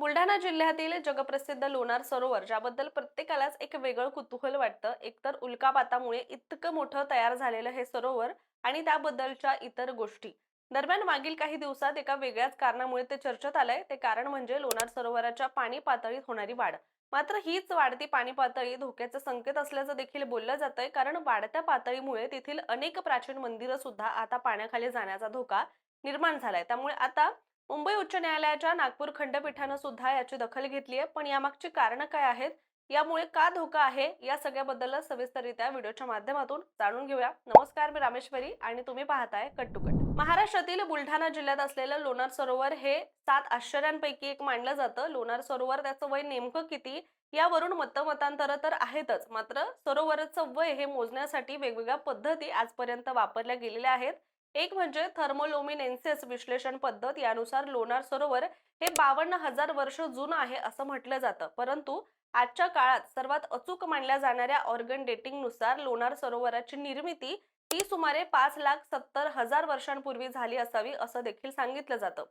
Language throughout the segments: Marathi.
बुलढाणा जिल्ह्यातील जगप्रसिद्ध लोणार सरोवर ज्याबद्दल प्रत्येकालाच एक वेगळं कुतूहल वाटतं. एकतर उल्कापातामुळे इतकं मोठं तयार झालेलं हे सरोवर आणि त्याबद्दलच्या इतर गोष्टी. दरम्यान मागील काही दिवसात एका वेगळ्याच कारणामुळे ते चर्चेत आलंय. ते कारण म्हणजे लोणार सरोवराच्या पाणी पातळीत होणारी वाढ. मात्र हीच वाढती पाणी पातळी धोक्याचे संकेत असल्याचं देखील बोललं जातंय. कारण वाढत्या पातळीमुळे तेथील अनेक प्राचीन मंदिरं सुद्धा आता पाण्याखाली जाण्याचा धोका निर्माण झालाय. त्यामुळे आता मुंबई उच्च न्यायालयाच्या नागपूर खंडपीठानं सुद्धा याची दखल घेतली आहे. पण यामागची कारणं काय आहेत? यामुळे का धोका आहे? या सगळ्याबद्दल सविस्तररित्या व्हिडिओच्या माध्यमातून जाणून घेऊया. नमस्कार मी रामेश्वरी आणि तुम्ही पाहताय कट टू कट. महाराष्ट्रातील बुलढाणा जिल्ह्यात असलेलं लोणार सरोवर हे सात आश्चर्यांपैकी एक मानलं जातं. लोणार सरोवर त्याचं वय नेमकं किती? यावरून मतमतांतर तर आहेतच. मात्र सरोवराचं वय हे मोजण्यासाठी वेगवेगळ्या पद्धती आजपर्यंत वापरल्या गेलेल्या आहेत. एक म्हणजे थर्मोलोमिनेन्सिस विश्लेषण पद्धत यानुसार लोणार सरोवर हे बावन्न हजार वर्ष जुनं आहे असं म्हटलं जातं. परंतु आजच्या काळात सर्वात अचूक मानल्या जाणाऱ्या ऑर्गन डेटिंगनुसार लोणार सरोवराची निर्मिती ही सुमारे पाच लाख सत्तर हजार वर्षांपूर्वी झाली असावी असं देखील सांगितलं जातं.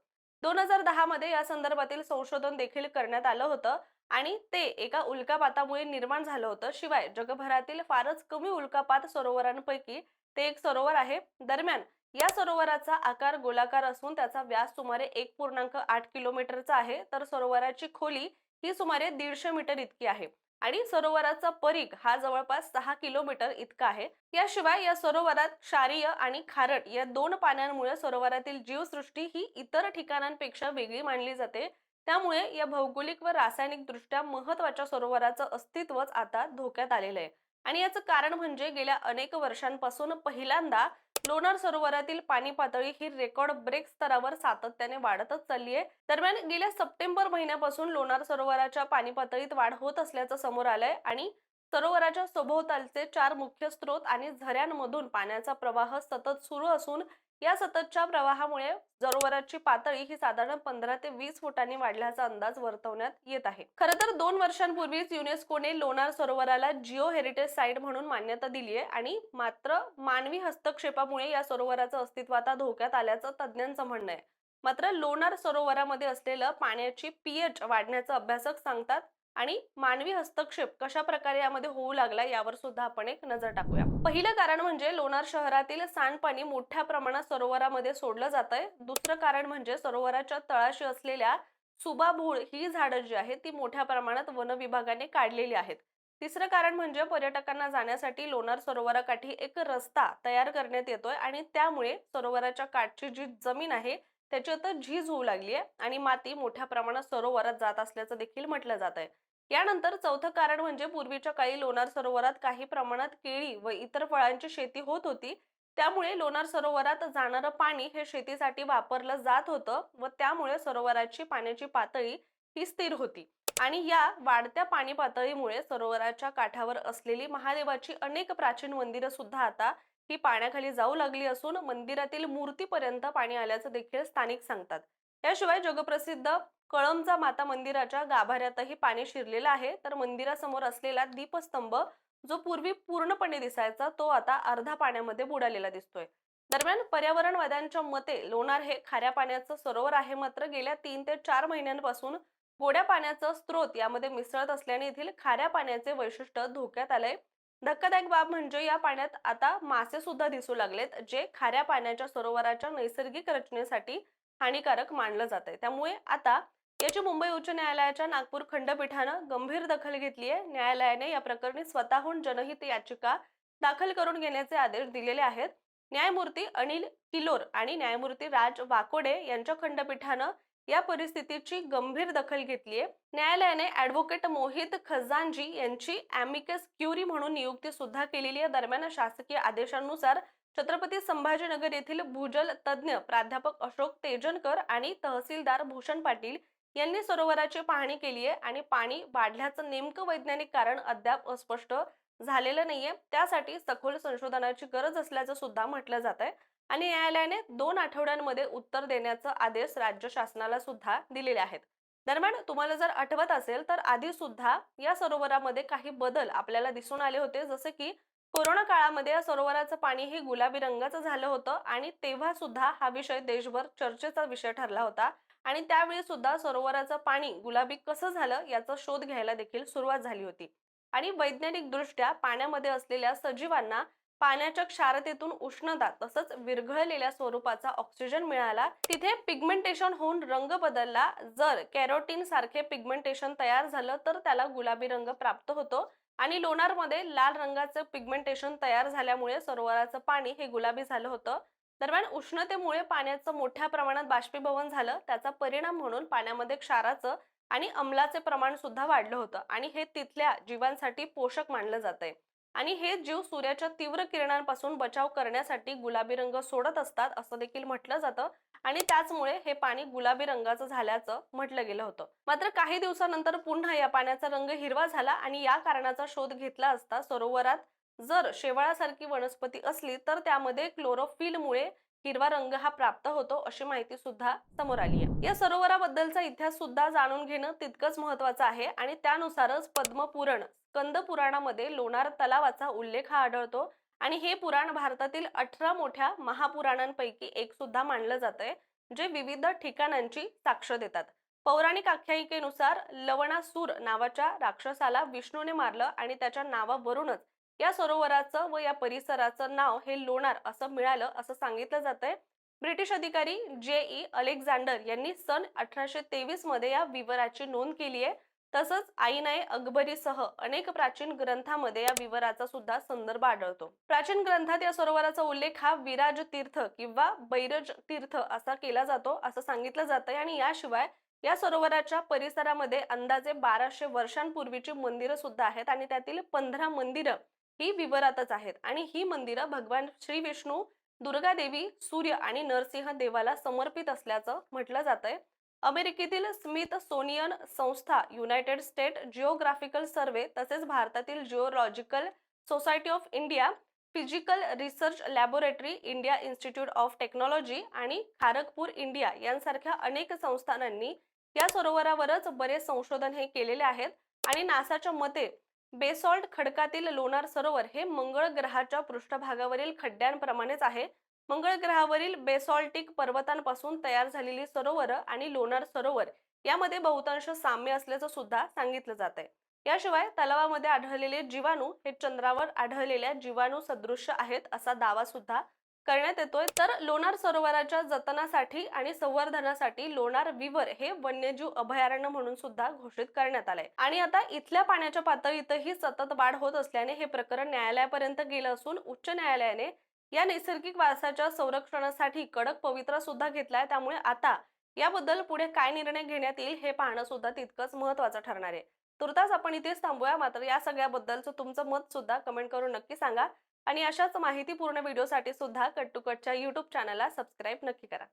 दोन हजार दहा मध्ये या संदर्भातील संशोधन देखील करण्यात आलं होतं आणि ते एका उल्कापातामुळे निर्माण झालं होतं. शिवाय जगभरातील फारच कमी उल्कापात सरोवरांपैकी ते एक सरोवर आहे. दरम्यान या सरोवराचा आकार गोलाकार असून त्याचा व्यास सुमारे एक पूर्णांक आठ किलोमीटरचा आहे. तर सरोवराची खोली ही सुमारे दीडशे मीटर इतकी आहे. आणि सरोवराचा परीघ हा जवळपास सहा किलोमीटर इतका आहे. याशिवाय या सरोवरात क्षारीय आणि खारट या दोन पाण्यांमुळे सरोवरातील जीवसृष्टी ही इतर ठिकाणांपेक्षा वेगळी मानली जाते. त्यामुळे या भौगोलिक व रासायनिक दृष्ट्या महत्त्वाच्या सरोवराचं अस्तित्वच आता धोक्यात आलेलं आहे. आणि याचं कारण म्हणजे गेल्या अनेक वर्षांपासून पहिल्यांदा लोणार सरोवरातील पाणी पातळी ही रेकॉर्ड ब्रेक स्तरावर सातत्याने वाढतच चालली आहे. दरम्यान गेल्या सप्टेंबर महिन्यापासून लोणार सरोवराच्या पाणी पातळीत वाढ होत असल्याचं समोर आलंय आणि सरोवराच्या सभोवतालचे चार मुख्य स्रोत आणि झऱ्यांमधून पाण्याचा प्रवाह सतत सुरू असून या सततच्या प्रवाहामुळे सरोवराची पातळी ही साधारण पंधरा ते वीस फुटांनी वाढल्याचा अंदाज वर्तवण्यात येत आहे. खर तर दोन वर्षांपूर्वीच युनेस्कोने लोणार सरोवराला जिओ हेरिटेज साईट म्हणून मान्यता दिली आहे आणि मात्र मानवी हस्तक्षेपामुळे या सरोवराचं अस्तित्व आता धोक्यात आल्याचं तज्ज्ञांचं म्हणणं आहे. मात्र लोणार सरोवरामध्ये असलेलं पाण्याची पीएच वाढण्याचं अभ्यासक सांगतात आणि मानवी हस्तक्षेप कशा प्रकारे यामध्ये होऊ लागला यावर सुद्धा आपण एक नजर टाकूया. पहिलं कारण म्हणजे लोणार शहरातील सांडपाणी मोठ्या प्रमाणात सरोवरामध्ये सोडलं जात आहे दुसरं कारण म्हणजे सरोवराच्या तळाशी असलेल्या सुबाभूळ ही झाडं जी आहेत ती मोठ्या प्रमाणात वन विभागाने काढलेली आहेत. तिसरं कारण म्हणजे पर्यटकांना जाण्यासाठी लोणार सरोवराकाठी एक रस्ता तयार करण्यात येतोय आणि त्यामुळे सरोवराच्या काठची जी जमीन आहे त्याची आता झीज होऊ लागली आहे आणि माती मोठ्या प्रमाणात सरोवरात जात असल्याचं देखील म्हटलं जात आहे. यानंतर चौथं कारण म्हणजे पूर्वीच्या काळी लोणार सरोवरात काही प्रमाणात केळी व इतर फळांची शेती होत होती. त्यामुळे लोणार सरोवरात जाणारं पाणी हे शेतीसाठी वापरलं जात होतं व त्यामुळे सरोवराची पाण्याची पातळी ही स्थिर होती. आणि या वाढत्या पाणी पातळीमुळे सरोवराच्या काठावर असलेली महादेवाची अनेक प्राचीन मंदिरं सुद्धा आता ही पाण्याखाली जाऊ लागली असून मंदिरातील मूर्तीपर्यंत पाणी आल्याचं देखील स्थानिक सांगतात. याशिवाय जगप्रसिद्ध कळमजा माता मंदिराच्या गाभाऱ्यातही पाणी शिरलेलं आहे. तर मंदिरासमोर असलेला दीपस्तंभ जो पूर्वी पूर्णपणे दिसायचा तो आता अर्धा पाण्यामध्ये बुडालेला दिसतोय. दरम्यान पर्यावरणवाद्यांच्या मते लोणार हे खाऱ्या पाण्याचं सरोवर आहे. मात्र गेल्या तीन ते चार महिन्यांपासून गोड्या पाण्याचं स्रोत यामध्ये मिसळत असल्याने येथील खाऱ्या पाण्याचे वैशिष्ट्य धोक्यात आलंय. धक्कादायक बाब म्हणजे या पाण्यात आता मासे सुद्धा दिसू लागलेत जे खाऱ्या पाण्याच्या सरोवराच्या नैसर्गिक रचनेसाठी हानिकारक मानलं जात आहे त्यामुळे आता याची मुंबई उच्च न्यायालयाच्या नागपूर खंडपीठानं गंभीर दखल घेतली आहे. न्यायालयाने या प्रकरणी स्वतःहून जनहित याचिका दाखल करून घेण्याचे आदेश दिलेले आहेत. न्यायमूर्ती अनिल किलोर आणि न्यायमूर्ती राज वाकोडे यांच्या खंडपीठानं या परिस्थितीची गंभीर दखल घेतली आहे न्यायालयाने ऍडव्होकेट मोहित खजानजी यांची अॅमिकस क्युरी म्हणून नियुक्ती सुद्धा केलेली आहे. दरम्यान शासकीय आदेशानुसार छत्रपती संभाजीनगर येथील भूजल तज्ज्ञ प्राध्यापक अशोक तेजनकर आणि तहसीलदार भूषण पाटील यांनी सरोवराची पाहणी केली आहे आणि पाणी वाढल्याचं नेमकं वैज्ञानिक कारण अद्याप अस्पष्ट झालेलं नाहीये. त्यासाठी सखोल संशोधनाची गरज असल्याचं सुद्धा म्हटलं जात आहे आणि न्यायालयाने दोन आठवड्यांमध्ये उत्तर देण्याचा आदेश राज्य शासनाला सुद्धा दिलेले आहेत. दरम्यान तुम्हाला जर आठवत असेल तर आधी सुद्धा या सरोवरामध्ये काही बदल आपल्याला दिसून आले होते. जसे की कोरोना काळामध्ये या सरोवराचं पाणी हे गुलाबी रंगाचं झालं होतं आणि तेव्हा सुद्धा हा विषय देशभर चर्चेचा विषय ठरला होता आणि त्यावेळी सुद्धा सरोवराचं पाणी गुलाबी कसं झालं याचा शोध घ्यायला देखील सुरुवात झाली होती. आणि वैज्ञानिक दृष्ट्या पाण्यामध्ये असलेल्या सजीवांना पाण्याच्या क्षारतेतून उष्णता तसंच विरघळलेल्या स्वरूपाचा ऑक्सिजन मिळाला. तिथे पिगमेंटेशन होऊन रंग बदलला. जर कॅरोटीन सारखे पिगमेंटेशन तयार झालं तर त्याला गुलाबी रंग प्राप्त होतो. आणि लोणारमध्ये लाल रंगाचं पिगमेंटेशन तयार झाल्यामुळे सरोवराचं पाणी हे गुलाबी झालं होतं. दरम्यान उष्णतेमुळे पाण्याचं मोठ्या प्रमाणात बाष्पीभवन झालं. त्याचा परिणाम म्हणून पाण्यामध्ये क्षाराचं आणि अमलाचे प्रमाण सुद्धा वाढलं होतं. आणि हे तिथल्या जीवांसाठी पोषक मानलं जातंय. आणि हे जीव सूर्याच्या तीव्र किरणांपासून बचाव करण्यासाठी गुलाबी रंग सोडत असतात असं देखील म्हटलं जातं. आणि त्याचमुळे हे पाणी गुलाबी रंगाचं झाल्याचं म्हटलं गेलं होतं. मात्र काही दिवसानंतर पुन्हा या पाण्याचा रंग हिरवा झाला आणि या कारणाचा शोध घेतला असता सरोवरात जर शेवाळासारखी वनस्पती असली तर त्यामध्ये क्लोरोफिलमुळे हिरवा रंग हा प्राप्त होतो अशी माहिती सुद्धा समोर आली आहे. या सरोवराबद्दलचा इतिहास सुद्धा जाणून घेणं तितकंच महत्वाचं आहे आणि त्यानुसारच पद्मपुराण स्कंद पुराणामध्ये लोणार तलावाचा उल्लेख हा आढळतो आणि हे पुराण भारतातील अठरा मोठ्या महापुराणांपैकी एक सुद्धा मानलं जातंय जे विविध ठिकाणांची साक्ष देतात. पौराणिक आख्यायिकेनुसार लवणासूर नावाच्या राक्षसाला विष्णूने मारलं आणि त्याच्या नावावरूनच या सरोवराचं व या परिसराचं नाव हे लोणार असं मिळालं असं सांगितलं जातंय. ब्रिटिश अधिकारी जे ई अलेक्झांडर यांनी सन अठराशे तेवीसमध्ये या विवराची नोंद केली आहे. तसंच आईनाय अकबरीसह अनेक प्राचीन ग्रंथामध्ये या विवराचा सुद्धा संदर्भ आढळतो. प्राचीन ग्रंथात या सरोवराचा उल्लेख हा विराज तीर्थ किंवा बैरज तीर्थ असा केला जातो असं सांगितलं जातंय. आणि याशिवाय या सरोवराच्या परिसरामध्ये अंदाजे बाराशे वर्षांपूर्वीची मंदिरं सुद्धा आहेत. आणि त्यातील पंधरा मंदिरं ही विवरातच आहेत. आणि ही मंदिरं भगवान श्री विष्णू दुर्गा देवी सूर्य आणि नरसिंह देवाला समर्पित असल्याचं म्हटलं जातंय. अमेरिकेतील स्मिथ सोनियन संस्था युनायटेड स्टेट जिओग्राफिकल सर्वे तसेच भारतातील geological society of India physical research laboratory India institute of technology आणि खारगपूर इंडिया यांसारख्या अनेक संस्थानांनी या सरोवरावरच बरेच संशोधन हे केलेले आहेत. आणि नासाच्या मते बेसॉल्ट खडकातील लोणार सरोवर हे मंगळ ग्रहाच्या पृष्ठभागावरील खड्ड्यांप्रमाणेच आहे. मंगळ ग्रहावरील बेसॉल्टिक पर्वतांपासून तयार झालेली सरोवर आणि लोणार सरोवर यामध्ये बहुतांश साम्य असल्याचं सुद्धा सांगितलं जात आहे याशिवाय तलावामध्ये आढळलेले जीवाणू हे चंद्रावर आढळलेल्या जीवाणू सदृश्य आहेत असा दावा सुद्धा करण्यात येतोय. तर लोणार सरोवराच्या जतनासाठी आणि संवर्धनासाठी लोणार विवर हे वन्यजीव अभयारण्य म्हणून सुद्धा घोषित करण्यात आलंय. आणि आता इथल्या पाण्याच्या पातळीतही सतत वाढ होत असल्याने हे प्रकरण न्यायालयापर्यंत गेलं असून उच्च न्यायालयाने या नैसर्गिक वारसाच्या संरक्षणासाठी कडक पवित्रा सुद्धा घेतलाय. त्यामुळे आता याबद्दल पुढे काय निर्णय घेण्यात येईल हे पाहणं सुद्धा तितकंच महत्वाचं ठरणार आहे. तुर्तास आपण इथेच थांबूया. मात्र या सगळ्याबद्दलचं तुमचं मत सुद्धा कमेंट करून नक्की सांगा. आणि अशाच माहितीपूर्ण व्हिडिओसाठी सुद्धा कट टू कटच्या युट्यूब चॅनलला सबस्क्राईब नक्की करा.